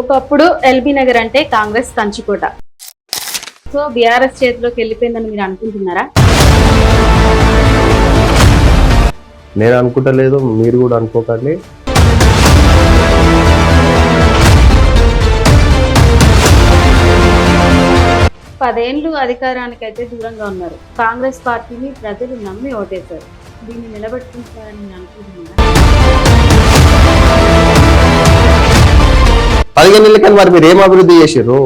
ఒకప్పుడు ఎల్బీ నగర్ అంటే కాంగ్రెస్ కంచుకోట. సో బీఆర్ఎస్ చేతిలోకి వెళ్ళిపోయిందని మీరు అనుకుంటున్నారా? నేను అనుకుంటలేదు మీరు కూడా అనుకోకండి. పదేండ్లు అధికారానికి అయితే దూరంగా ఉన్నారు. కాంగ్రెస్ పార్టీని ప్రజలు నమ్మి ఓటేశారు. దీన్ని నిలబెట్టుకుంటారని నేను అనుకుంటున్నారా? పదిహేను నెలలకని మరి మీరు ఏం అభివృద్ధి చేసారు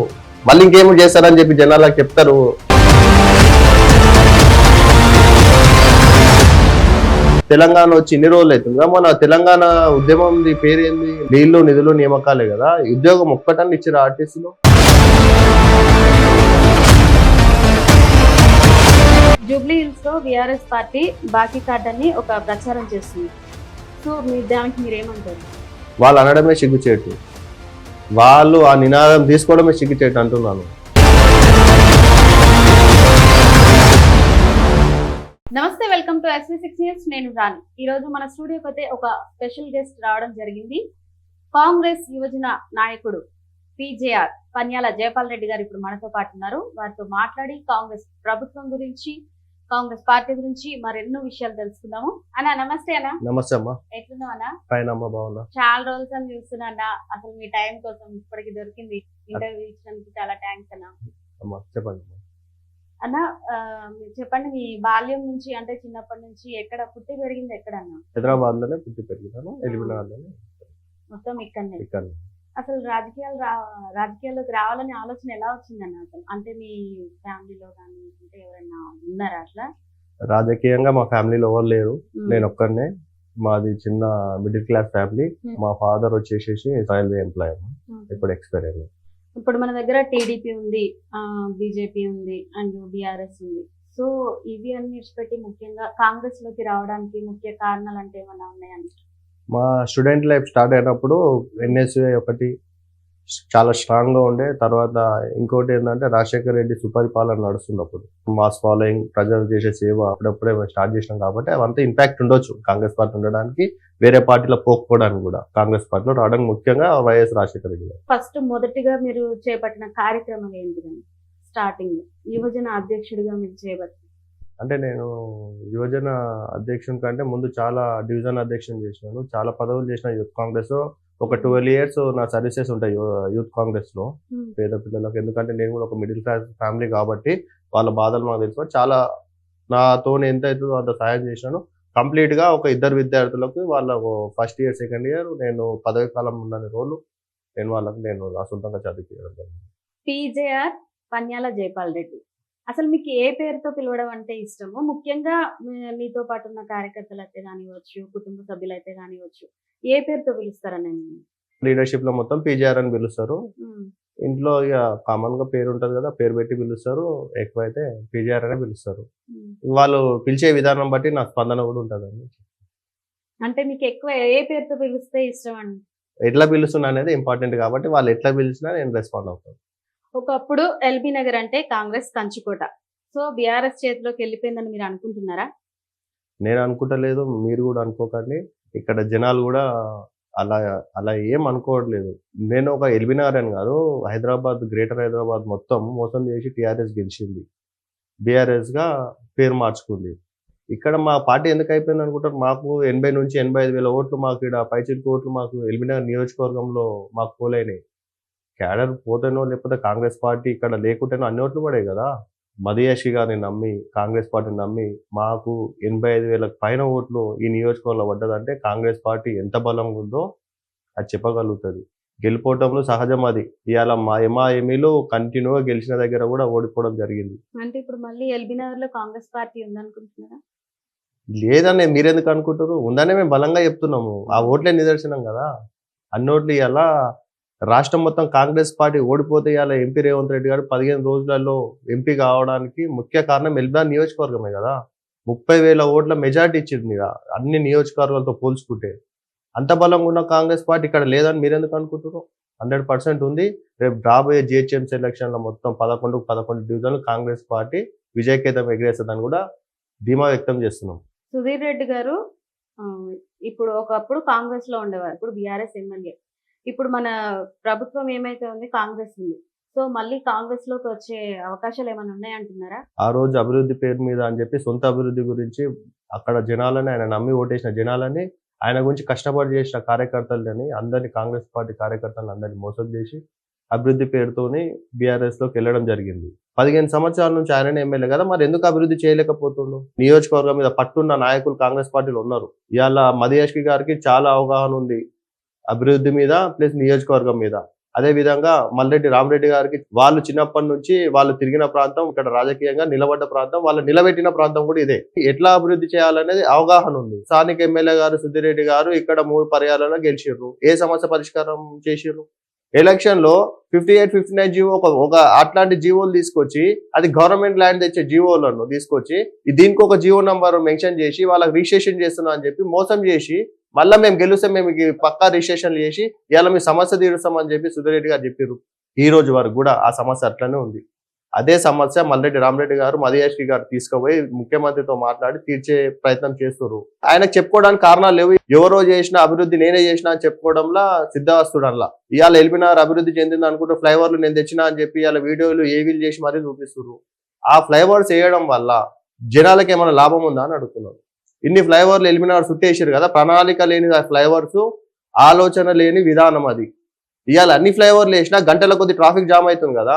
మళ్ళీ ఇంకేమో చేస్తారని చెప్పి జనాలకు చెప్తారు. తెలంగాణ వచ్చి ఇన్ని రోజులు అవుతుందిగా మన తెలంగాణ ఉద్యమం పేరు ఏంది నీళ్ళు నిధులు నియామకాలే కదా. ఉద్యోగం ఒక్కటని ఇచ్చారు ఆర్టీసీలో? జూబ్లీ హిల్స్లో బీఆర్ఎస్ పార్టీ బాకీ కార్డ్ ఒక ప్రచారం చేస్తుంది. సో మీ దానికి మీరేమంటారు? వాళ్ళు అనడమే సిగ్గుచేటు. వాళ్ళు ఆ నినాదం తీసుకోవడమే సిగ్గుచేటు అంటున్నాను. నమస్తే welcome to SV six news. నేను రాణి. ఈ రోజు మన స్టూడియోకి అయితే ఒక స్పెషల్ గెస్ట్ రావడం జరిగింది. కాంగ్రెస్ యువజన నాయకుడు పిజేఆర్ పన్యాల జయపాల్ రెడ్డి గారు ఇప్పుడు మనతో పాటు ఉన్నారు. వారితో మాట్లాడి కాంగ్రెస్ ప్రభుత్వం గురించి కాంగ్రెస్ పార్టీ గురించి మరెన్నో విషయాలు తెలుసుకుందాము. అన్న నమస్తే అన్న. నమస్తే అమ్మా. ఎట్లున్నావు అన్న? పైన అమ్మ బాగున్నా. చాలా రోజులు అని చూస్తున్నా అన్న. అసలు మీ టైం కోసం ఇప్పటికి దొరికింది. ఇంటర్వ్యూ ఇచ్చినందుకు చాలా థ్యాంక్స్ అన్న. అమ్మా చెప్పండి అన్న చెప్పండి మీ బాల్యం నుంచి అంటే చిన్నప్పటి నుంచి ఎక్కడ పుట్టి పెరిగింది ఎక్కడ అన్న? హైదరాబాద్లోనే పుట్టి పెరిగినాను లోనే మొత్తం ఇక్కడనే. ఇక్కడ అసలు రాజకీయాలు రా రాజకీయాల్లోకి రావాలనే ఆలోచన ఎలా వచ్చిందన్న అసలు? అంటే మీ ఫ్యామిలీలో కానీ అంటే ఎవరైనా ఉన్నారా అట్లా? రాజకీయంగా మా ఫ్యామిలీలో ఎవరు లేరు. నేను ఒక్కడనే. మాది చిన్న మిడిల్ క్లాస్ ఫ్యామిలీ. మా ఫాదర్ వచ్చేసేసి రైల్వే ఎంప్లాయ్. ఉమ్. ఇప్పుడు ఎక్స్పైర్ అయింది ఇప్పుడు మన దగ్గర టీడీపీ ఉంది బీజేపీ ఉంది అండ్ బీఆర్ఎస్ ఉంది. సో ఇవి అన్ని విడిచిపెట్టి ముఖ్యంగా కాంగ్రెస్లోకి రావడానికి ముఖ్య కారణాలు అంటే ఏమైనా ఉన్నాయని మా స్టూడెంట్ లైఫ్ స్టార్ట్ అయినప్పుడు ఎన్ఎస్యుఐ ఒకటి చాలా స్ట్రాంగ్గా ఉండే తర్వాత ఇంకోటి ఏంటంటే రాజశేఖర్ రెడ్డి సుపరిపాలన నడుస్తున్నప్పుడు. మాస్ ఫాలోయింగ్ ప్రజలు చేసే సేవ అప్పుడప్పుడే మేము స్టార్ట్ చేసినాం కాబట్టి అవంతా ఇంపాక్ట్ ఉండొచ్చు కాంగ్రెస్ పార్టీ ఉండడానికి వేరే పార్టీలో పోకపోవడానికి కూడా. కాంగ్రెస్ పార్టీలో రావడం ముఖ్యంగా వైఎస్ రాజశేఖర రెడ్డి ఫస్ట్ మొదటిగా మీరు చేపట్టిన కార్యక్రమం ఏంటిదని స్టార్టింగ్ యువజన అధ్యక్షుడిగా మీరు చేపట్టిన అంటే నేను యువజన అధ్యక్షుని కంటే ముందు చాలా డివిజన్ అధ్యక్షుని చేసినాను. చాలా పదవులు చేసిన యూత్ కాంగ్రెస్ ఒక ట్వెల్వ్ ఇయర్స్ నా సర్వీసెస్ ఉంటాయి యూత్ కాంగ్రెస్లో ఉమ్. పేద పిల్లలకు. ఎందుకంటే నేను కూడా ఒక మిడిల్ క్లాస్ ఫ్యామిలీ కాబట్టి వాళ్ళ బాధలు మాకు తెలుసు. చాలా నాతో ఎంత అవుతుందో అంత సహాయం చేశాను కంప్లీట్గా ఒక ఇద్దరు విద్యార్థులకు వాళ్ళ ఫస్ట్ ఇయర్ సెకండ్ ఇయర్ నేను పదవి కాలం ఉన్న రోజులు నేను వాళ్ళకి నేను నా సొంతంగా చదివించడం జరిగింది. పీజేఆర్ పన్యాల జైపాల్ రెడ్డి. అసలు మీకు ఏ పేరుతో పిలవడం అంటే ఇష్టము? ముఖ్యంగా మీతో పాటు ఉన్న కార్యకర్తలు అయితే కానివ్వచ్చు కుటుంబ సభ్యులు అయితే కానివ్వచ్చు ఏ పేరుతో పిలుస్తారని లీడర్షిప్లో మొత్తం పీజీఆర్ అని పిలుస్తారు. ఇంట్లో ఇక కామన్గా పేరు ఉంటది కదా పేరు పెట్టి పిలుస్తారు. ఎక్కువ అయితే పీజీఆర్ అనే పిలుస్తారు. వాళ్ళు పిలిచే విధానం బట్టి నా స్పందన కూడా ఉంటుందండి. అంటే మీకు ఎక్కువ ఏ పేరుతో పిలిస్తే ఇష్టం అండి? ఎట్లా పిలుస్తున్నా అనేది ఇంపార్టెంట్ కాబట్టి వాళ్ళు ఎట్లా పిలిచినా నేను రెస్పాండ్ అవుతాను. ఒకప్పుడు ఎల్బీ నగర్ అంటే కాంగ్రెస్ కంచుకోట. సో బీఆర్ఎస్ చేతిలోకి వెళ్ళిపోయిందని మీరు అనుకుంటున్నారా? నేను అనుకుంటలేదు మీరు కూడా అనుకోకండి. ఇక్కడ జనాలు కూడా అలా అలా ఏం అనుకోవట్లేదు. నేను ఒక ఎల్బినార్ అని కాదు హైదరాబాద్ గ్రేటర్ హైదరాబాద్ మొత్తం మోసం చేసి టీఆర్ఎస్ గెలిచింది. బీఆర్ఎస్గా పేరు మార్చుకుంది. ఇక్కడ మా పార్టీ ఎందుకు అయిపోయింది అనుకుంటారు? మాకు ఎనభై నుంచి ఎనభై ఐదు వేల ఓట్లు మాకు ఇక్కడ పైచిల్కు ఓట్లు మాకు ఎల్బినగర్ నియోజకవర్గంలో మాకు పోలైనాయి. క్యాడర్ పోతేనో లేకపోతే కాంగ్రెస్ పార్టీ ఇక్కడ లేకుంటేనో అన్ని ఓట్లు పడాయి కదా. మదియాషి గారిని నమ్మి కాంగ్రెస్ పార్టీని నమ్మి మాకు ఎనభై ఐదు వేలకు పైన ఓట్లు ఈ నియోజకవర్గంలో పడ్డదంటే కాంగ్రెస్ పార్టీ ఎంత బలంగా ఉందో అది చెప్పగలుగుతుంది. గెలిపోవటంలో సహజం అది. ఇవాళ మా ఎమ్మెలు కంటిన్యూగా గెలిచిన దగ్గర కూడా ఓడిపోవడం జరిగింది. అంటే ఇప్పుడు మళ్ళీ ఎల్బీ నగర్లో కాంగ్రెస్ పార్టీ ఉందనుకుంటున్నారా? లేదని మీరెందుకు అనుకుంటారు ఉందనే మేము బలంగా చెప్తున్నాము. ఆ ఓట్లే నిదర్శనం కదా. అన్ని ఓట్లు ఇలా రాష్ట్రం మొత్తం కాంగ్రెస్ పార్టీ ఓడిపోతే ఇవాళ ఎంపీ రేవంత్ రెడ్డి గారు పదిహేను రోజులలో ఎంపీ కావడానికి ముఖ్య కారణం ఎల్బా నియోజకవర్గమే కదా. ముప్పై వేల ఓట్ల మెజార్టీ ఇచ్చింది ఇక అన్ని నియోజకవర్గాలతో పోల్చుకుంటే. అంత బలంగా ఉన్న కాంగ్రెస్ పార్టీ ఇక్కడ లేదని మీరెందుకు అనుకుంటున్నారు? హండ్రెడ్ పర్సెంట్ ఉంది. రేపు రాబోయే జిహెచ్ఎంసీ ఎలక్షన్లో మొత్తం పదకొండు పదకొండు డివిజన్లు కాంగ్రెస్ పార్టీ విజయకేతం ఎగిరేస్తుందని కూడా ధీమా వ్యక్తం చేస్తున్నాం. సుధీర్ రెడ్డి గారు ఇప్పుడు ఒకప్పుడు కాంగ్రెస్లో ఉండేవారు. ఇప్పుడు బీఆర్ఎస్ ఎమ్మెల్యే. ఇప్పుడు మన ప్రభుత్వం ఏమైతే ఉంది కాంగ్రెస్ ఉంది. సో మళ్ళీ కాంగ్రెస్లోకి వచ్చే అవకాశాలు ఏమైనా ఉన్నాయంటున్నారా ఆ రోజు అభివృద్ధి పేరు మీద అని చెప్పి సొంత అభివృద్ధి గురించి అక్కడ జనాలని ఆయన నమ్మి ఓటేసిన జనాలని ఆయన గురించి కష్టపడి చేసిన కార్యకర్తలని అందరినీ కాంగ్రెస్ పార్టీ కార్యకర్తలను అందరినీ మోసం చేసి అభివృద్ధి పేరుతోని బీఆర్ఎస్లోకి వెళ్ళడం జరిగింది. పదిహేను సంవత్సరాల నుంచి ఆయననే ఎమ్మెల్యే కదా మరి ఎందుకు అభివృద్ధి చేయలేకపోతుండ్రు నియోజకవర్గం మీద పట్టున్న నాయకులు కాంగ్రెస్ పార్టీలు ఉన్నారు. ఇవాళ మధుయాష్కి గారికి చాలా అవగాహన ఉంది. అభివృద్ధి మీద ప్లస్ నియోజకవర్గం మీద. అదే విధంగా మల్లెడ్డి రామరెడ్డి గారికి వాళ్ళు చిన్నప్పటి నుంచి వాళ్ళు తిరిగిన ప్రాంతం ఇక్కడ రాజకీయంగా నిలబడ్డ ప్రాంతం వాళ్ళు నిలబెట్టిన ప్రాంతం కూడా ఇదే. ఎట్లా అభివృద్ధి చేయాలనేది అవగాహన ఉంది. స్థానిక ఎమ్మెల్యే గారు సుధీరెడ్డి గారు ఇక్కడ మూడు పర్యాలలో గెలిచిర్రు. ఏ సమస్య పరిష్కారం చేసిర్రు? ఎలక్షన్లో fifty eight fifty nine GO ఒక ఒక అట్లాంటి జీవోలు తీసుకొచ్చి అది గవర్నమెంట్ ల్యాండ్ తెచ్చే జీవోలను తీసుకొచ్చి దీనికి ఒక జీవో నంబర్ మెన్షన్ చేసి వాళ్ళకి రిజిస్ట్రేషన్ చేస్తున్నా అని చెప్పి మోసం చేసి మళ్ళీ మేము గెలిస్తే మేము ఈ పక్కా రిజిస్ట్రేషన్లు చేసి ఇవాళ మీ సమస్య తీరుస్తామని చెప్పి సుధీరెడ్డి గారు చెప్పారు ఈ రోజు వరకు కూడా ఆ సమస్య అట్లనే ఉంది. అదే సమస్య మల్లెడ్డి రామరెడ్డి గారు మధుయాష్కి గారు తీసుకుపోయి ముఖ్యమంత్రితో మాట్లాడి తీర్చే ప్రయత్నం చేస్తున్నారు ఆయనకు చెప్పుకోవడానికి కారణాలు లేవు. ఎవరో చేసిన అభివృద్ధి నేనే చేసిన అని చెప్పుకోవడంలా సిద్ధవస్తుడల్లా ఇవాళ ఎల్బినార్ అభివృద్ధి చెందింది అనుకుంటే ఫ్లైఓవర్లు నేను తెచ్చినా అని చెప్పి ఇవాళ వీడియోలు ఏవీలు చేసి మరీ చూపిస్తున్నారు ఆ ఫ్లైఓవర్స్ వేయడం వల్ల జనాలకి ఏమైనా లాభం ఉందా అని అడుగుతున్నారు ఇన్ని ఫ్లైఓవర్లు ఎలిమినార్ చుట్టేసారు కదా. ప్రణాళిక లేని ఫ్లైఓవర్స్ ఆలోచన లేని విధానం అది. ఇవాళ అన్ని ఫ్లైఓవర్లు వేసినా గంటల కొద్ది ట్రాఫిక్ జామ్ అవుతుంది కదా.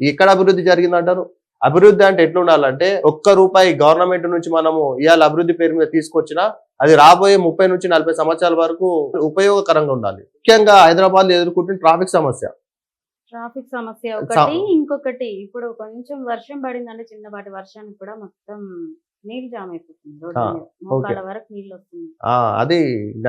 ఎక్కడ అభివృద్ధి జరిగిందంటారు? అభివృద్ధి అంటే ఎట్లుండాలంటే ఒక్క రూపాయి గవర్నమెంట్ నుంచి మనము ఇవాళ అభివృద్ధి పేరు మీద తీసుకొచ్చినా అది రాబోయే ముప్పై నుంచి నలభై సంవత్సరాల వరకు ఉపయోగకరంగా ఉండాలి. ముఖ్యంగా హైదరాబాద్లో ఎదుర్కొంటున్న ట్రాఫిక్ సమస్య. ట్రాఫిక్ సమస్య ఒకటి. ఇంకొకటి ఇప్పుడు కొంచెం వర్షం పడిందంటే చిన్నపాటి వర్షానికి కూడా మొత్తం నీళ్ళు జామ్ అయిపోతుంది రోడ్డు ఆ, మీద. మోకాళ్ళ వరకు నీళ్ళు వస్తుంది ఆ అది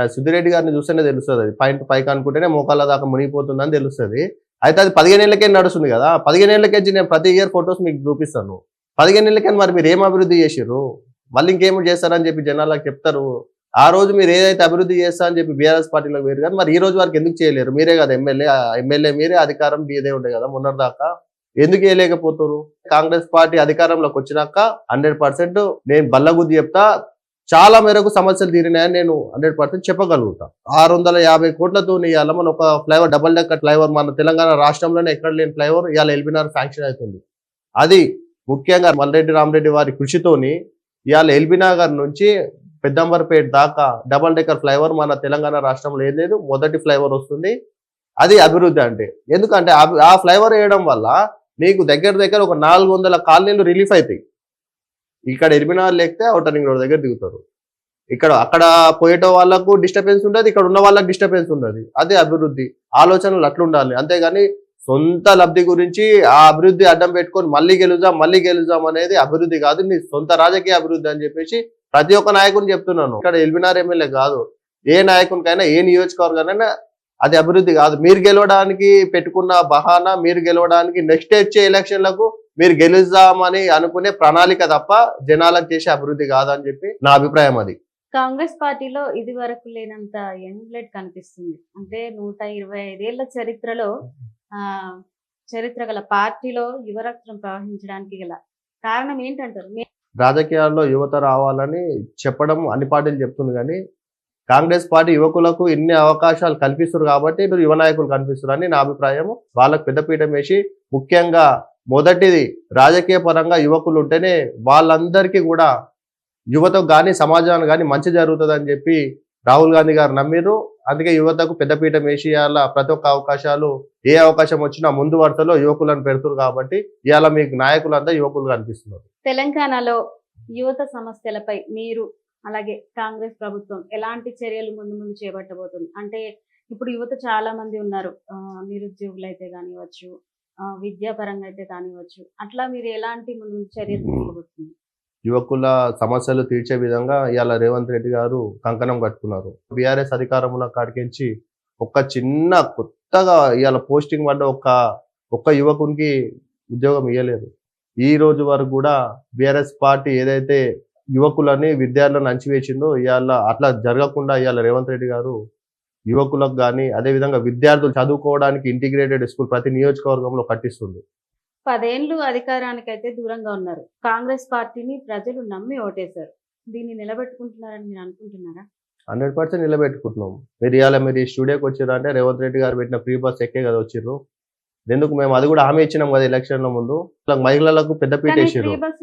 సుధిరెడ్డి గారిని చూస్తేనే తెలుస్తుంది అది. పాయింట్ పైకి అనుకుంటేనే మోకాళ్ళ దాకా మునిగిపోతుందని తెలుస్తుంది. అయితే అది పదిహేను ఏళ్ళకే నడుస్తుంది కదా. పదిహేను ఏళ్ళకేంచి నేను ప్రతి ఇయర్ ఫొటోస్ మీకు చూపిస్తాను. పదిహేను ఏళ్ళకే మరి మీరు ఏం అభివృద్ధి చేసిర్రు? మళ్ళీ ఇంకేమో చేస్తారని చెప్పి జనాలకు చెప్తారు. ఆ రోజు మీరు ఏదైతే అభివృద్ధి చేస్తా అని చెప్పి బీఆర్ఎస్ పార్టీలోకి వేరు కదా మరి ఈ రోజు వరకు ఎందుకు చేయలేరు? మీరే కదా ఎమ్మెల్యే. ఎమ్మెల్యే మీరే అధికారం మీదే ఉండే కదా మొన్నటిదాకా. ఎందుకు వేయలేకపోతారు కాంగ్రెస్ పార్టీ అధికారంలోకి వచ్చినాక హండ్రెడ్ పర్సెంట్ నేను బల్లగుద్ది చెప్తా చాలా మేరకు సమస్యలు తీరినాయని నేను హండ్రెడ్ పర్సెంట్ చెప్పగలుగుతా. ఆరు వందల యాభై కోట్లతో ఇవాళ మన ఒక ఫ్లైఓవర్ డబల్ డెక్కర్ ఫ్లైఓవర్ మన తెలంగాణ రాష్ట్రంలోనే ఎక్కడ లేని ఫ్లైఓవర్ ఇవాళ ఎల్బీనార్ శాంక్షన్ అవుతుంది. అది ముఖ్యంగా మల్రెడ్డి రామరెడ్డి వారి కృషితోని ఇవాళ ఎల్బినగర్ నుంచి పెద్దంబర్పేట దాకా డబల్ డెక్కర్ ఫ్లైఓవర్ మన తెలంగాణ రాష్ట్రంలో ఏం లేదు మొదటి ఫ్లైఓవర్ వస్తుంది. అది అభివృద్ధి అంటే. ఎందుకంటే ఆ ఫ్లైఓవర్ వేయడం వల్ల నీకు దగ్గర దగ్గర ఒక నాలుగు వందల కాలనీలు రిలీఫ్ అవుతాయి ఇక్కడ ఎర్మినార్ లేకపోతే అవుటర్ రింగ్ రోడ్ దగ్గర దిగుతారు. ఇక్కడ అక్కడ పోయేట వాళ్ళకు డిస్టర్బెన్స్ ఉండదు ఇక్కడ ఉన్న వాళ్ళకి డిస్టర్బెన్స్ ఉండదు. అదే అభివృద్ధి. ఆలోచనలు అట్లుండాలి. అంతేగాని సొంత లబ్ధి గురించి ఆ అభివృద్ధి అడ్డం పెట్టుకొని మళ్ళీ గెలుజాం మళ్ళీ గెలుజాం అనేది అభివృద్ధి కాదు. నీ సొంత రాజకీయ అభివృద్ధి అని చెప్పేసి ప్రతి ఒక్క నాయకుని చెప్తున్నాను. ఇక్కడ ఎల్బినార్ ఎమ్మెల్యే కాదు. ఏ నాయకునికైనా ఏ నియోజకవర్గానైనా అది అభివృద్ధి కాదు. మీరు గెలవడానికి పెట్టుకున్న బహానా మీరు గెలవడానికి నెక్స్ట్ వచ్చే ఎలక్షన్లకు మీరు గెలుద్దామని అనుకునే ప్రణాళిక తప్ప జనాలకు చేసే అభివృద్ధి కాదని చెప్పి నా అభిప్రాయం అది. కాంగ్రెస్ పార్టీలో ఇది వరకు లేనంత యంగ్ బ్లడ్ కనిపిస్తుంది. అంటే నూట ఇరవై ఐదేళ్ళ చరిత్రలో ఆ చరిత్ర గల పార్టీలో యువరక్తం ప్రవహించడానికి గల కారణం ఏంటంటారు? రాజకీయాల్లో యువత రావాలని చెప్పడం అన్ని పార్టీలు చెప్తుంది కానీ కాంగ్రెస్ పార్టీ యువకులకు ఇన్ని అవకాశాలు కల్పిస్తారు కాబట్టి మీరు యువ నాయకులు కనిపిస్తారు అని నా అభిప్రాయం వాళ్ళకు పెద్దపీఠం వేసి ముఖ్యంగా మొదటిది రాజకీయ పరంగా యువకులు ఉంటేనే వాళ్ళందరికీ కూడా యువతకు కానీ సమాజానికి కానీ మంచి జరుగుతుందని చెప్పి రాహుల్ గాంధీ గారు నమ్మిరు అందుకే యువతకు పెద్దపీఠం వేసి ప్రతి ఒక్క అవకాశాలు ఏ అవకాశం వచ్చినా ముందు వరుసలో యువకులను పెడుతున్నారు కాబట్టి ఇవాళ మీకు నాయకులంతా యువకులు కనిపిస్తున్నారు. తెలంగాణలో యువత సమస్యలపై మీరు అలాగే కాంగ్రెస్ ప్రభుత్వం ఎలాంటి చర్యలు ముందు ముందు చేపట్టబోతుంది? అంటే ఇప్పుడు యువత చాలా మంది ఉన్నారు. నిరుద్యోగులు అయితే కానివ్వచ్చు విద్యాపరంగా అయితే కానివ్వచ్చు. అట్లా మీరు ఎలాంటి ముందు చర్యలు తీసుకోబోతుంది యువకుల సమస్యలు తీర్చే విధంగా ఇవాళ రేవంత్ రెడ్డి గారు కంకణం కట్టుకున్నారు. బీఆర్ఎస్ అధికారంలో కాడికించి ఒక చిన్న కొత్తగా ఇవాళ పోస్టింగ్ పడ్డ ఒక ఒక్క యువకునికి ఉద్యోగం ఇవ్వలేదు ఈ రోజు వరకు కూడా బీఆర్ఎస్ పార్టీ ఏదైతే యువకులని విద్యార్థులను అంచివేసిందో ఇవాళ అట్లా జరగకుండా ఇవాళ రేవంత్ రెడ్డి గారు యువకులకు కానీ అదేవిధంగా విద్యార్థులు చదువుకోవడానికి ఇంటిగ్రేటెడ్ స్కూల్ ప్రతి నియోజకవర్గంలో కట్టిస్తుంది పదేళ్ళు అధికారానికి అయితే దూరంగా ఉన్నారు. కాంగ్రెస్ పార్టీని ప్రజలు నమ్మి ఓటేశారు. దీన్ని నిలబెట్టుకుంటున్నారని మీరు అనుకుంటున్నారా? హండ్రెడ్ పర్సెంట్ నిలబెట్టుకుంటున్నాం. మీరు ఇవాళ మీరు ఈ స్టూడియోకి వచ్చారు అంటే రేవంత్ రెడ్డి గారు పెట్టిన ఫ్రీ బస్ ఎక్కే కదా వచ్చిర్రు. ఎందుకు మేము అది కూడా హామీ ఇచ్చినాం కదా ఎలక్షన్లో ముందు. మహిళలకు పెద్ద పీట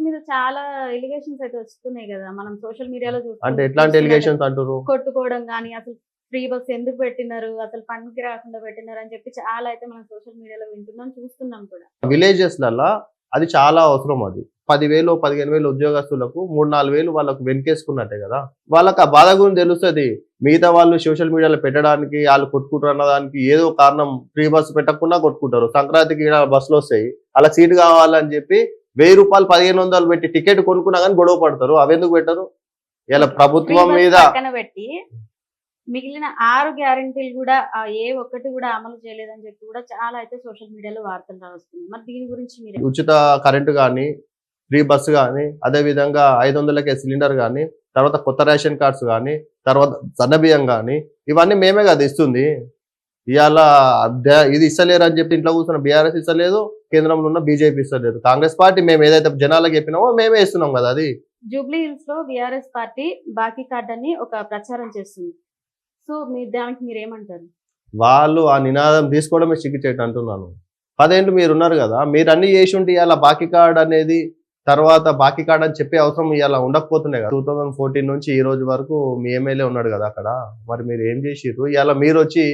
మీద చాలా ఎలిగేషన్స్ అయితే వస్తున్నాయి కదా. మనం సోషల్ మీడియాలో అంటే ఎట్లాంటి ఎలిగేషన్స్ అంటారు కొట్టుకోవడం కానీ అసలు ఫ్రీ బస్ ఎందుకు పెట్టినారు? అసలు పనికి రాకుండా పెట్టినారు అని చెప్పి చాలా అయితే మనం సోషల్ మీడియాలో వింటున్నాం చూస్తున్నాం కూడా. విలేజెస్ లల్లా అది చాలా అవసరం అది. పదివేలు పదిహేను వేలు ఉద్యోగస్తులకు మూడు నాలుగు వేలు వాళ్ళకు వెనకేసుకున్నట్టే కదా. వాళ్ళకి ఆ బాధ గురించి తెలుస్తుంది. మిగతా వాళ్ళు సోషల్ మీడియాలో పెట్టడానికి వాళ్ళు కొట్టుకుంటారు అన్నదానికి ఏదో కారణం ఫ్రీ బస్సు పెట్టకుండా కొట్టుకుంటారు. సంక్రాంతికి బస్సులు వస్తాయి. అలా సీట్ కావాలని చెప్పి వెయ్యి రూపాయలు పదిహేను వందలు పెట్టి టికెట్ కొనుక్కున్నా కానీ గొడవ పడతారు. అవి ఎందుకు పెట్టరు? ఇలా ప్రభుత్వం మీద మిగిలిన ఆరు గ్యారంటీలు కూడా ఏ ఒక్కటి కూడా అమలు చేయలేదని చెప్పి కూడా చాలా అయితే సోషల్ మీడియాలో వార్తలు రాస్తున్నాయి మరి దీని గురించి మీరు ఉచిత కరెంటు కానీ ఫ్రీ బస్సు కానీ అదే విధంగా ఐదు వందలకే సిలిండర్ కానీ తర్వాత కొత్త రేషన్ కార్డ్స్ కానీ తర్వాత సన్నబియ్యం కానీ ఇవన్నీ మేమే కదా ఇస్తుంది. ఇవాళ ఇది ఇస్తలేరు అని చెప్పి ఇంట్లో కూర్చున్న బీఆర్ఎస్ ఇస్తలేదు కేంద్రంలో ఉన్న బీజేపీ ఇస్తలేదు. కాంగ్రెస్ పార్టీ మేము ఏదైతే జనాలకు చెప్పినామో మేమే ఇస్తున్నాం కదా అది. జూబ్లీ హిల్స్లో బీఆర్ఎస్ పార్టీ బాకీ కార్డ్ అని ఒక ప్రచారం చేస్తుంది. సో మీ దానికి మీరు ఏమంటారు వాళ్ళు ఆ నినాదం తీసుకోవడమే సిగ్గుచేట అంటున్నాను. పదేంటి మీరు ఉన్నారు కదా మీరు అన్ని చేసి ఉంటే ఇవాళ బాకీ కార్డ్ అనేది తర్వాత బాకీ కార్డ్ అని చెప్పే అవసరం ఇవాళ ఉండకపోతుండే కదా. టూ థౌజండ్ ఫోర్టీన్ నుంచి ఈ రోజు వరకు మీ ఎమ్మెల్యే ఉన్నాడు కదా అక్కడ. మరి మీరు ఏం చేసిర్రు? ఇవాళ మీరు వచ్చి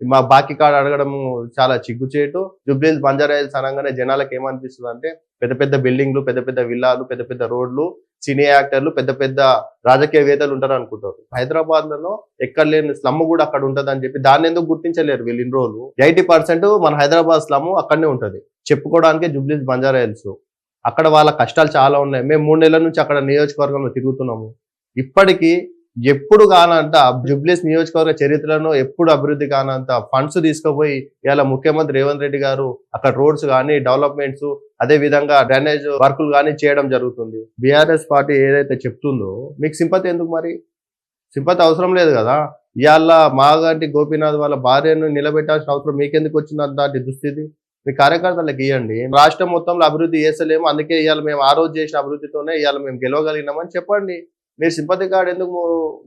మా బాకీ కార్డు అడగడం చాలా చిగ్గుచేటు జుబ్లీస్ బంజారాయిల్స్ అనగానే జనాలకు ఏమనిపిస్తుంది అంటే పెద్ద పెద్ద బిల్డింగ్లు పెద్ద పెద్ద విల్లాలు పెద్ద పెద్ద రోడ్లు సినీ యాక్టర్లు పెద్ద పెద్ద రాజకీయవేత్తలు ఉంటారు అనుకుంటారు. హైదరాబాద్లలో ఎక్కడ లేని స్లమ్ కూడా అక్కడ ఉంటుంది అని చెప్పి దాన్ని ఎందుకు గుర్తించలేరు వీళ్ళు ఇన్ని రోజులు? ఎయిటీ పర్సెంట్ మన హైదరాబాద్ స్లమ్ అక్కడనే ఉంటుంది. చెప్పుకోవడానికి జుబ్లీస్ బంజారాయిల్స్ అక్కడ వాళ్ళ కష్టాలు చాలా ఉన్నాయి. మేము మూడు నెలల నుంచి అక్కడ నియోజకవర్గంలో తిరుగుతున్నాము. ఇప్పటికీ ఎప్పుడు కానంత జుబ్లీస్ నియోజకవర్గ చరిత్రలో ఎప్పుడు అభివృద్ధి కానంత ఫండ్స్ తీసుకుపోయి ఇవాళ ముఖ్యమంత్రి రేవంత్ రెడ్డి గారు అక్కడ రోడ్స్ కానీ డెవలప్మెంట్స్ అదే విధంగా డ్రైనేజ్ వర్కులు కానీ చేయడం జరుగుతుంది. బీఆర్ఎస్ పార్టీ ఏదైతే చెప్తుందో మీకు సింపతి ఎందుకు మరి? సింపతి అవసరం లేదు కదా. ఇవాళ మాగంటి గోపీనాథ్ వాళ్ళ భార్యను నిలబెట్టాల్సిన అవసరం మీకెందుకు వచ్చిందంత దుస్థితి? మీ కార్యకర్తలకు ఇవ్వండి రాష్ట్రం మొత్తంలో అభివృద్ధి చేస్తలేము అందుకే ఇవాళ మేము ఆ రోజు చేసిన అభివృద్ధితోనే ఇవాళ మేము గెలవగలిగినామని చెప్పండి. మీరు సింపతి కార్డు ఎందుకు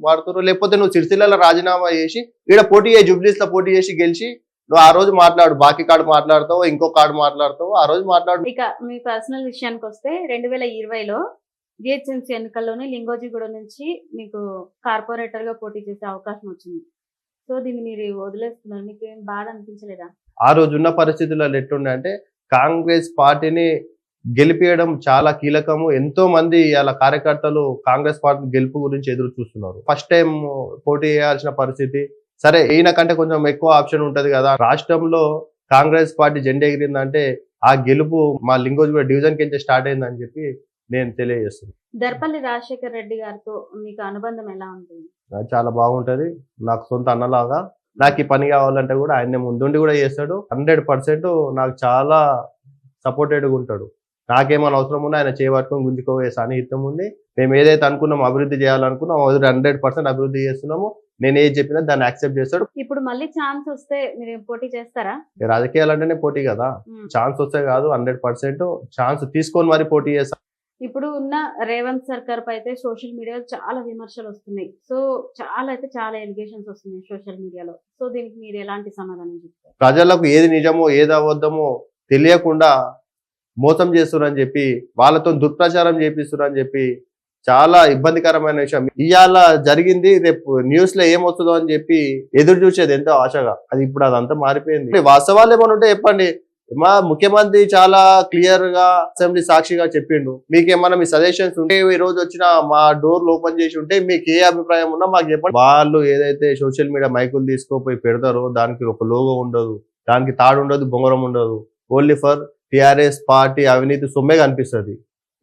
వాడుతున్నారు లేకపోతే నువ్వు సిరిసిల్లలో రాజీనామా చేసి ఈడ పోటీ చేయి జుబ్లీస్లో పోటీ చేసి గెలిచి నువ్వు ఆ రోజు మాట్లాడు. బాకీ కార్డు మాట్లాడతావు ఇంకో కార్డు మాట్లాడతావు ఆ రోజు మాట్లాడు. ఇక మీ పర్సనల్ విషయానికి వస్తే రెండు వేల ఇరవైలో జిహెచ్ఎంసీ ఎన్నికల్లోనే లింగోజిగూడ నుంచి మీకు కార్పొరేటర్గా పోటీ చేసే అవకాశం వచ్చింది. సో దీన్ని మీరు వదిలేస్తున్నారు. మీకు ఏం బాధ అనిపించలేదా? ఆ రోజు ఉన్న పరిస్థితులలో ఎట్లుండే అంటే కాంగ్రెస్ పార్టీని గెలిపించడం చాలా కీలకము. ఎంతో మంది ఇలా కార్యకర్తలు కాంగ్రెస్ పార్టీ గెలుపు గురించి ఎదురు చూస్తున్నారు. ఫస్ట్ టైం పోటీ చేయాల్సిన పరిస్థితి. సరే ఈయన కంటే కొంచెం ఎక్కువ ఆప్షన్ ఉంటది కదా. రాష్ట్రంలో కాంగ్రెస్ పార్టీ జెండా ఎగిరిందంటే ఆ గెలుపు మా లింగోజ్ డివిజన్ కింద స్టార్ట్ అయిందని చెప్పి నేను తెలియజేస్తున్నాను. దర్పల్లి రాజశేఖర్ రెడ్డి గారితో మీకు అనుబంధం ఎలా ఉంటుంది? చాలా బాగుంటది. నాకు సొంత అన్నలాగా. నాకు ఈ పని కావాలంటే కూడా ఆయన ముందుండి కూడా చేస్తాడు. హండ్రెడ్ పర్సెంట్ నాకు చాలా సపోర్టెడ్గా ఉంటాడు. నాకేమైనా అవసరం ఉన్నా ఆయన చేయబట్టుకొని గుంజుకోవే సాన్నిహిత్యం ఉంది. మేము ఏదైతే అనుకున్నామో అభివృద్ధి చేయాలనుకున్నామో హండ్రెడ్ పర్సెంట్ అభివృద్ధి చేస్తున్నాము. నేను ఏది చెప్పినా దాన్ని యాక్సెప్ట్ చేస్తాడు. ఇప్పుడు మళ్ళీ ఛాన్స్ వస్తే మీరు పోటీ చేస్తారా? రాజకీయాలు అంటేనే పోటీ కదా. ఛాన్స్ వస్తే కాదు హండ్రెడ్ పర్సెంట్ ఛాన్స్ తీసుకొని మరి పోటీ చేస్తా. ఇప్పుడు ఉన్న రేవంత్ సర్కార్ పై అయితే సోషల్ మీడియాలో చాలా విమర్శలు వస్తున్నాయి. సో చాలా అయితే చాలా ఎలిగేషన్స్ వస్తున్నాయి సోషల్ మీడియాలో. సో దీనికి మీరు ఎలాంటి సమాధానం చెప్తారు? ప్రజలకు ఏది నిజమో ఏది అబద్ధమో తెలియకుండా మోసం చేస్తున్నారని చెప్పి వాళ్ళతో దుష్ప్రచారం చేపిస్తున్నారని చెప్పి చాలా ఇబ్బందికరమైన విషయం. ఇవాళ జరిగింది రేపు న్యూస్లో ఏమొస్తుందో అని చెప్పి ఎదురు చూసేది ఎంతో ఆశగా. అది ఇప్పుడు అదంతా మారిపోయింది. వాస్తవాలు ఏమైనా ఉంటే చెప్పండి. మా ముఖ్యమంత్రి చాలా క్లియర్గా అసెంబ్లీ సాక్షిగా చెప్పిండు. మీకేమన్నా మీ సజెషన్స్ ఉంటే ఈ రోజు వచ్చిన మా డోర్లు ఓపెన్ చేసి ఉంటే మీకు ఏ అభిప్రాయం ఉన్నా మాకు చెప్పండి. వాళ్ళు ఏదైతే సోషల్ మీడియా మైకులు తీసుకోపోయి పెడతారో దానికి ఒక లోగో ఉండదు. దానికి తాడు ఉండదు బొంగరం ఉండదు. ఓన్లీ ఫర్ టిఆర్ఎస్ పార్టీ అవినీతి సొమ్మే కనిపిస్తుంది.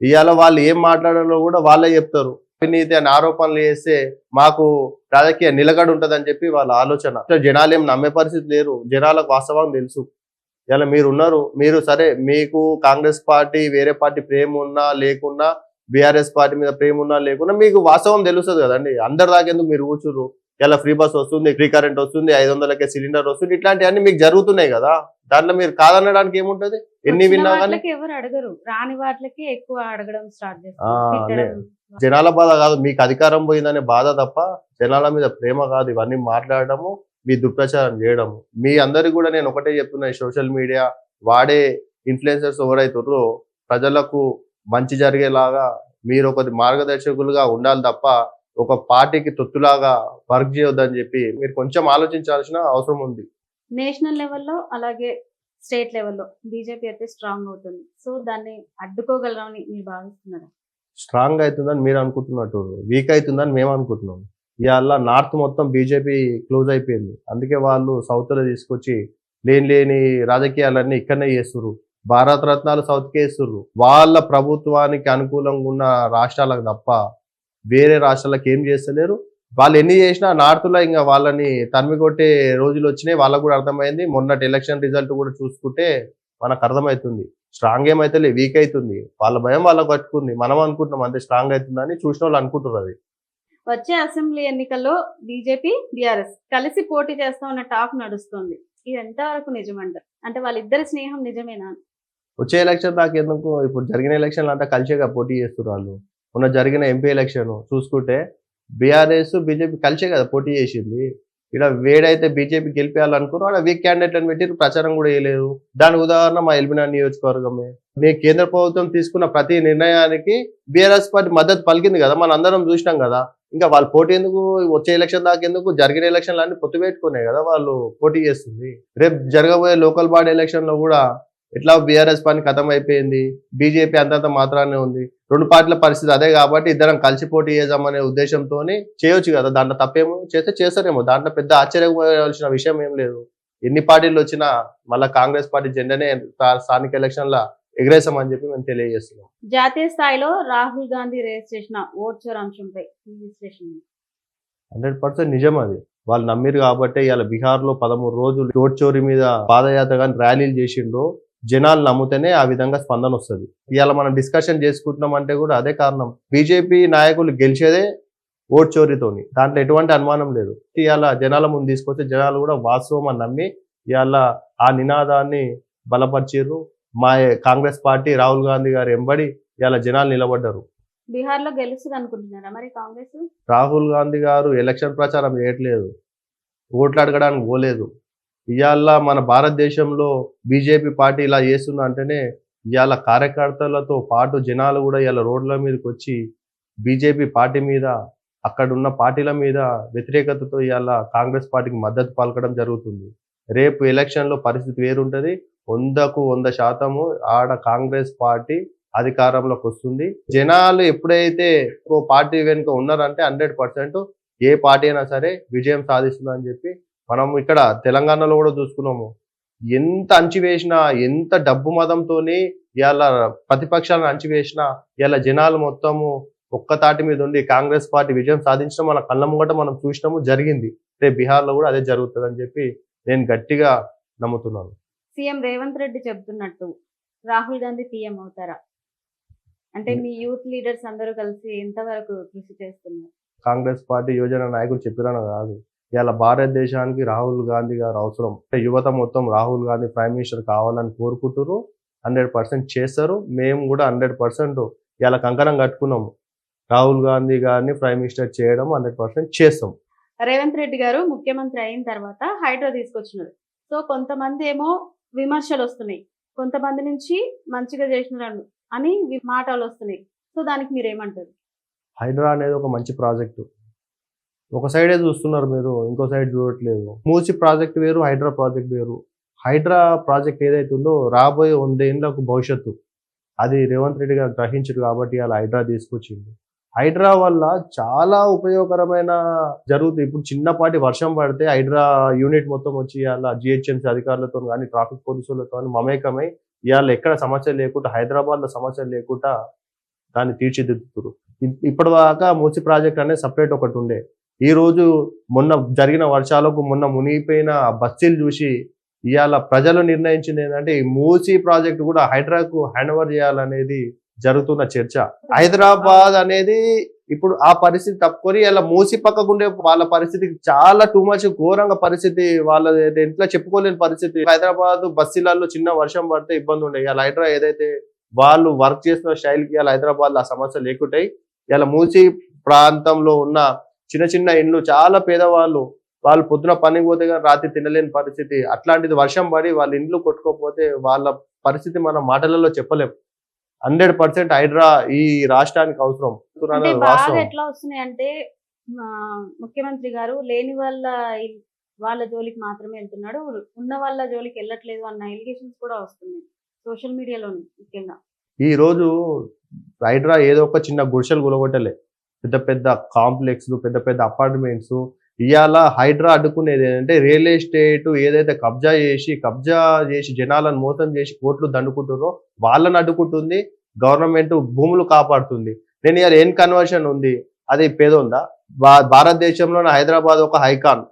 ఇవాళ వాళ్ళు ఏం మాట్లాడాలో కూడా వాళ్ళే చెప్తారు. అవినీతి అని ఆరోపణలు చేస్తే మాకు రాజకీయ నిలకడ ఉంటుందని చెప్పి వాళ్ళ ఆలోచన. జనాలు ఏం నమ్మే పరిస్థితి లేరు. జనాలకు వాస్తవం తెలుసు. ఇలా మీరు ఉన్నారు మీరు సరే మీకు కాంగ్రెస్ పార్టీ వేరే పార్టీ ప్రేమ ఉన్నా లేకున్నా బీఆర్ఎస్ పార్టీ మీద ప్రేమ ఉన్నా లేకున్నా మీకు వాస్తవం తెలుస్తుంది కదండి. అందరి దాకెందుకు మీరు కూర్చురు ఇలా ఫ్రీ బస్ వస్తుంది ఫ్రీ కరెంట్ వస్తుంది ఐదు వందలకే సిలిండర్ వస్తుంది ఇట్లాంటివన్నీ మీకు జరుగుతున్నాయి కదా. దాంట్లో మీరు కాదనడానికి ఏముంటది? ఎన్ని విన్నా ఎవరు అడగరు. రాని వాటికి ఎక్కువ అడగడం స్టార్ట్ చేస్తారు. జనాల బాధ కాదు మీకు అధికారం పోయిందనే బాధ తప్ప జనాల మీద ప్రేమ కాదు. ఇవన్నీ మాట్లాడడము మీ దుష్ప్రచారం చేయడము. మీ అందరికి కూడా నేను ఒకటే చెప్తున్నా సోషల్ మీడియా వాడే ఇన్ఫ్లుయెన్సర్స్ ఎవరైతుర్రో ప్రజలకు మంచి జరిగేలాగా మీరు ఒక మార్గదర్శకులుగా ఉండాలి తప్ప ఒక పార్టీకి తొత్తులాగా వర్క్ చేయొద్దని చెప్పి మీరు కొంచెం ఆలోచించాల్సిన అవసరం ఉంది. నేషనల్ లెవెల్లో అలాగే స్టేట్ లెవెల్లో బీజేపీ అయితే స్ట్రాంగ్ అవుతుంది. సో దాన్ని అడ్డుకోగలరని మీరు భావిస్తున్నారా? స్ట్రాంగ్ అవుతుందని మీరు అనుకుంటున్నట్టు వీక్ అవుతుందని మేము అనుకుంటున్నాం. ఇవాళ నార్త్ మొత్తం బీజేపీ క్లోజ్ అయిపోయింది. అందుకే వాళ్ళు సౌత్లో తీసుకొచ్చి లేని లేని రాజకీయాలన్నీ ఇక్కడనే చేస్తుర్రు. భారత రత్నాలు సౌత్కే ఇస్తుర్రు వాళ్ళ ప్రభుత్వానికి అనుకూలంగా ఉన్న రాష్ట్రాలకు తప్ప వేరే రాష్ట్రాలకు ఏం చేస్తలేరు. వాళ్ళు ఎన్ని చేసినా నార్త్లో ఇంకా వాళ్ళని తరిమి కొట్టే రోజులు వచ్చినాయి. వాళ్ళకు కూడా అర్థమైంది. మొన్నటి ఎలక్షన్ రిజల్ట్ కూడా చూసుకుంటే మనకు అర్థమవుతుంది స్ట్రాంగ్ ఏమైతే వీక్ అవుతుంది. వాళ్ళ భయం వాళ్ళకి పట్టుకుంది. మనం అనుకుంటున్నాం అంతే స్ట్రాంగ్ అవుతుందని చూసిన వాళ్ళు అనుకుంటారు అది. వచ్చే అసెంబ్లీ ఎన్నికల్లో బీజేపీ బీఆర్ఎస్ కలిసి పోటీ చేస్తామన్న టాక్ నడుస్తుంది. ఇది ఎంతవరకు నిజమంటారు? అంటే వాళ్ళిద్దరి స్నేహం నిజమేనా? వచ్చే ఎలక్షన్ దాకా ఎందుకు? ఇప్పుడు జరిగిన ఎలక్షన్లు అంతా కలిసేగా పోటీ చేస్తున్నారు వాళ్ళు. మొన్న జరిగిన ఎంపీ ఎలక్షన్ చూసుకుంటే బీఆర్ఎస్ బీజేపీ కలిసే కదా పోటీ చేసింది. ఇక్కడ వేడైతే బీజేపీ గెలిపేయాలనుకున్నారు. అక్కడ వీక్ క్యాండిడేట్లను పెట్టి ప్రచారం కూడా వేయలేదు దాని ఉదాహరణ మా ఎల్బినా నియోజకవర్గమే. మీ కేంద్ర ప్రభుత్వం తీసుకున్న ప్రతి నిర్ణయానికి బీఆర్ఎస్ పార్టీ మద్దతు పలికింది కదా. మనం అందరం చూసినాం కదా. ఇంకా వాళ్ళు పోటీ ఎందుకు? వచ్చే ఎలక్షన్ దాకా ఎందుకు? జరిగిన ఎలక్షన్లు అన్ని పొత్తు పెట్టుకునే కదా వాళ్ళు పోటీ చేస్తుంది. రేపు జరగబోయే లోకల్ బాడీ ఎలక్షన్లో కూడా ఎట్లా బీఆర్ఎస్ పని ఖతం అయిపోయింది బీజేపీ అంతంత మాత్రానే ఉంది. రెండు పార్టీల పరిస్థితి అదే కాబట్టి ఇద్దరం కలిసి పోటీ చేద్దామనే ఉద్దేశంతో చేయొచ్చు కదా. దాంట్లో తప్పేమో చేస్తే చేస్తారేమో. దాంట్లో పెద్ద ఆశ్చర్యపోవాల్సిన విషయం ఏం లేదు. ఎన్ని పార్టీలు వచ్చినా మళ్ళీ కాంగ్రెస్ పార్టీ జెండానే స్థా- స్థానిక ఎలక్షన్ల ఎగరేసామని చెప్పి మేము తెలియజేస్తున్నాం. జాతీయ స్థాయిలో రాహుల్ గాంధీ రేస్ చేసిన అంశంపై? హండ్రెడ్ పర్సెంట్ నిజం అది. వాళ్ళు నమ్మిరు కాబట్టి ఇవాళ బీహార్లో పదమూడు రోజులు చోట్ చోరీ మీద పాదయాత్ర కానీ ర్యాలీలు చేసిండ్రు. జనాలు నమ్మితేనే ఆ విధంగా స్పందన వస్తుంది. ఇవాళ మనం డిస్కషన్ చేసుకుంటున్నాం అంటే కూడా అదే కారణం. బీజేపీ నాయకులు గెలిచేదే ఓట్ చోరీతోని. దాంట్లో ఎటువంటి అనుమానం లేదు. ఇవాళ జనాల ముందు తీసుకొస్తే జనాలు కూడా వాస్తవం అని నమ్మి ఇవాళ ఆ నినాదాన్ని బలపరిచారు మా కాంగ్రెస్ పార్టీ రాహుల్ గాంధీ గారు ఎంబడి ఇవాళ జనాలు నిలబడ్డారు. బీహార్లో గెలుస్తుంది అనుకుంటున్నారా మరి కాంగ్రెస్? రాహుల్ గాంధీ గారు ఎలక్షన్ ప్రచారం చేయట్లేదు. ఓట్లు అడగడానికి పోలేదు. ఇవాళ మన భారతదేశంలో బీజేపీ పార్టీ ఇలా చేస్తున్న అంటేనే ఇవాళ కార్యకర్తలతో పాటు జనాలు కూడా ఇవాళ రోడ్ల మీదకి వచ్చి బీజేపీ పార్టీ మీద అక్కడ ఉన్న పార్టీల మీద వ్యతిరేకతతో ఇవాళ కాంగ్రెస్ పార్టీకి మద్దతు పలకడం జరుగుతుంది. రేపు ఎలక్షన్లో పరిస్థితి వేరుంటుంది. వందకు వంద శాతము ఆడ కాంగ్రెస్ పార్టీ అధికారంలోకి వస్తుంది. జనాలు ఎప్పుడైతే ఓ పార్టీ వెనుక ఉన్నారంటే హండ్రెడ్ పర్సెంట్ ఏ పార్టీ అయినా సరే విజయం సాధిస్తుందని చెప్పి మనం ఇక్కడ తెలంగాణలో కూడా చూసుకున్నాము. ఎంత అంచివేసినా ఎంత డబ్బు మదంతోని ఇవాళ ప్రతిపక్షాలను అంచివేసినా ఇవాళ జనాలు మొత్తము ఒక్క తాటి మీద ఉండి కాంగ్రెస్ పార్టీ విజయం సాధించడం మన కళ్ళ ముంగట మనం చూసినాము జరిగింది. రేపు బీహార్లో కూడా అదే జరుగుతుందని చెప్పి నేను గట్టిగా నమ్ముతున్నాను. సీఎం రేవంత్ రెడ్డి చెబుతున్నట్టు రాహుల్ గాంధీ పీఎం అవుతారా? అంటే మీ యూత్ లీడర్స్ అందరూ కలిసి ఎంతవరకు కృషి చేస్తున్నారు? కాంగ్రెస్ పార్టీ యువజన నాయకులు చెప్పిరని కాదు. ఇవాళ భారతదేశానికి రాహుల్ గాంధీ గారు అవసరం. యువత మొత్తం రాహుల్ గాంధీ ప్రైమ్ మినిస్టర్ కావాలని కోరుకుంటారు హండ్రెడ్ పర్సెంట్ చేస్తారు. మేము కూడా హండ్రెడ్ పర్సెంట్ ఇవాళ కంకణం కట్టుకున్నాము రాహుల్ గాంధీ గారిని ప్రైమ్ మినిస్టర్ చేయడం హండ్రెడ్ పర్సెంట్ చేస్తాం. రేవంత్ రెడ్డి గారు ముఖ్యమంత్రి అయిన తర్వాత హైడ్రా తీసుకొచ్చినారు. సో కొంతమంది ఏమో విమర్శలు వస్తున్నాయి. కొంతమంది నుంచి మంచిగా చేసినారు అని మాటలు వస్తున్నాయి. సో దానికి మీరు ఏమంటారు హైడ్రా అనేది ఒక మంచి ప్రాజెక్టు. ఒక సైడే చూస్తున్నారు మీరు ఇంకో సైడ్ చూడట్లేదు. మూసి ప్రాజెక్ట్ వేరు హైడ్రా ప్రాజెక్ట్ వేరు. హైడ్రా ప్రాజెక్ట్ ఏదైతే ఉందో రాబోయే వందేళ్ళకు భవిష్యత్తు. అది రేవంత్ రెడ్డి గారు గ్రహించారు కాబట్టి అలా హైడ్రా తీసుకొచ్చింది హైడ్రా వల్ల చాలా ఉపయోగకరమైన జరుగుతుంది ఇప్పుడు చిన్నపాటి వర్షం పడితే హైడ్రా యూనిట్ మొత్తం వచ్చి అలా జిహెచ్ఎంసీ అధికారులతో కానీ ట్రాఫిక్ పోలీసులతో కానీ మమేకమై ఇవాళ ఎక్కడ సమస్య లేకుండా హైదరాబాద్లో సమస్య లేకుండా దాన్ని తీర్చిదిద్దుతురు ఇప్పటిదాకా మూసి ప్రాజెక్ట్ అనేది సపరేట్ ఒకటి ఉండే. ఈ రోజు మొన్న జరిగిన వర్షాలకు మొన్న మునిగిపోయిన బస్తీలు చూసి ఇవాళ ప్రజలు నిర్ణయించింది ఏంటంటే ఈ మూసీ ప్రాజెక్ట్ కూడా హైడ్రాకు హ్యాండ్ ఓవర్ చేయాలనేది జరుగుతున్న చర్చ. హైదరాబాద్ అనేది ఇప్పుడు ఆ పరిస్థితి తప్పుకొని ఇలా మూసి పక్కకుండే వాళ్ళ పరిస్థితి చాలా టూ మచ్ ఘోరంగా పరిస్థితి వాళ్ళ ఇంట్లో చెప్పుకోలేని పరిస్థితి. హైదరాబాద్ బస్సీలలో చిన్న వర్షం పడితే ఇబ్బంది ఉండే. ఇలా హైడ్రా ఏదైతే వాళ్ళు వర్క్ చేసిన శైలికి ఇలా హైదరాబాద్ ఆ సమస్య లేకుంటాయి. ఇలా మూసి ప్రాంతంలో ఉన్న చిన్న చిన్న ఇండ్లు చాలా పేదవాళ్ళు వాళ్ళు పొద్దున పనికి పోతే కానీ రాత్రి తినలేని పరిస్థితి. అట్లాంటిది వర్షం పడి వాళ్ళ ఇండ్లు కొట్టుకోకపోతే వాళ్ళ పరిస్థితి మన మాటలలో చెప్పలేం. హండ్రెడ్ పర్సెంట్ హైడ్రా ఈ రాష్ట్రానికి అవసరం. ఎట్లా వస్తున్నాయి అంటే ముఖ్యమంత్రి గారు లేని వాళ్ళ వాళ్ళ జోలికి మాత్రమే వెళ్తున్నాడు. ఉన్న వాళ్ళ జోలికి వెళ్ళట్లేదు అన్న ఎలిగేషన్స్ కూడా వస్తున్నాయి సోషల్ మీడియాలోని ముఖ్యంగా. ఈ రోజు హైడ్రా ఏదో ఒక చిన్న గుడిసెలు గులగొట్టలే. పెద్ద పెద్ద కాంప్లెక్స్లు పెద్ద పెద్ద అపార్ట్మెంట్స్. ఇవాళ హైడ్రా అడ్డుకునేది ఏంటంటే రియల్ ఎస్టేట్ ఏదైతే కబ్జా చేసి కబ్జా చేసి జనాలను మోసం చేసి కోట్లు దండుకుంటున్నారో వాళ్ళని అడ్డుకుంటుంది గవర్నమెంట్ భూములు కాపాడుతుంది. నేను ఇవాళ ఏం కన్వర్షన్ ఉంది? అది పేదోందా భా- హైదరాబాద్ ఒక హైకాన్.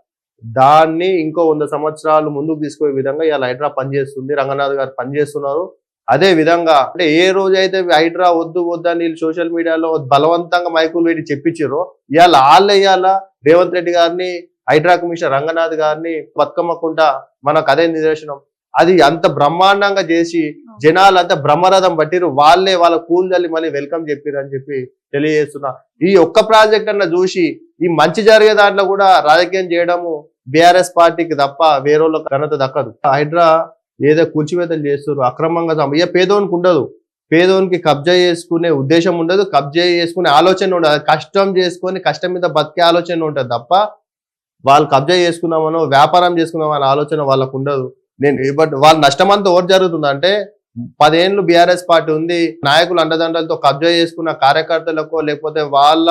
దాన్ని ఇంకో వంద సంవత్సరాలు ముందుకు తీసుకునే విధంగా ఇవాళ హైడ్రా పనిచేస్తుంది. రంగనాథ్ గారు పనిచేస్తున్నారు. అదే విధంగా అంటే ఏ రోజైతే హైడ్రా వద్దు వద్దు అని వీళ్ళు సోషల్ మీడియాలో బలవంతంగా మైకులు పెట్టి చెప్పించారో ఇవాళ వాళ్ళు ఇవాళ రేవంత్ రెడ్డి గారిని హైడ్రా కమిషనర్ రంగనాథ్ గారిని బతుకమ్మకుండా మనకు అదే నిదర్శనం. అది అంత బ్రహ్మాండంగా చేసి జనాలు అంతా బ్రహ్మరథం పట్టిరు వాళ్ళే వాళ్ళ కూల్ జల్లి మళ్ళీ వెల్కమ్ చెప్పిరు అని చెప్పి తెలియజేస్తున్నా. ఈ ఒక్క ప్రాజెక్ట్ అన్న చూసి ఈ మంచి జరిగే దాంట్లో కూడా రాజకీయం చేయడము బీఆర్ఎస్ పార్టీకి తప్ప వేరే ఘనత దక్కదు. హైడ్రా ఏదో కూల్చివేతలు చేస్తారు అక్రమంగా సం- ఇక పేదోనికి ఉండదు. పేదోనికి కబ్జా చేసుకునే ఉద్దేశం ఉండదు కబ్జా చేసుకునే ఆలోచన ఉండదు. కష్టం చేసుకొని కష్టం మీద బతికే ఆలోచన ఉంటుంది తప్ప వాళ్ళు కబ్జా చేసుకున్నామనో వ్యాపారం చేసుకున్నామనే ఆలోచన వాళ్ళకు ఉండదు. నేను బట్ వాళ్ళ నష్టం అంతా ఓటు జరుగుతుంది. అంటే పదేళ్ళు బీఆర్ఎస్ పార్టీ ఉంది నాయకులు అండదండలతో కబ్జా చేసుకున్న కార్యకర్తలకో లేకపోతే వాళ్ళ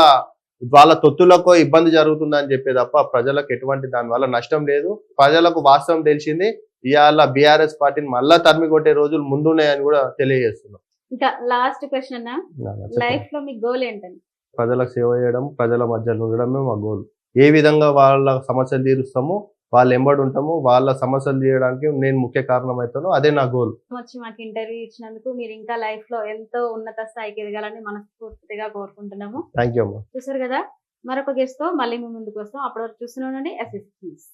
వాళ్ళ తొత్తులకో ఇబ్బంది జరుగుతుందని చెప్పే తప్ప ప్రజలకు ఎటువంటి దాని వల్ల నష్టం లేదు. ప్రజలకు వాస్తవం తెలిసింది ఇవాళ బీఆర్ఎస్ పార్టీని మళ్ళా తరిమి కొట్టే రోజులు ముందున్నాయని కూడా తెలియజేస్తున్నాం. ఇంకా లాస్ట్ క్వశ్చన్ అన్న. లైఫ్లో మీ గోల్ ఏంటండి? ప్రజలకు సేవ చేయడం ప్రజల మధ్యలో ఉండడమే మా గోల్ ఏ విధంగా వాళ్ళ సమస్యలు తీరుస్తామో వాళ్ళు ఎంబడి ఉంటాము వాళ్ళ సమస్యలు తీయడానికి నేను ముఖ్య కారణం అవుతాను అదే నా గోల్ వచ్చి మాకు ఇంటర్వ్యూ ఇచ్చినందుకు మీరు ఇంకా లైఫ్లో ఎంతో ఉన్నత స్థాయికి ఎదగాలని మనస్ఫూర్తిగా కోరుకుంటున్నాము. థ్యాంక్ యూ అమ్మా. చూసారు కదా? మరొక గెస్ట్తో మళ్ళీ మీ ముందుకు వస్తాం. అప్పటి వరకు చూస్తూనే ఉండండి. ఎస్ఎస్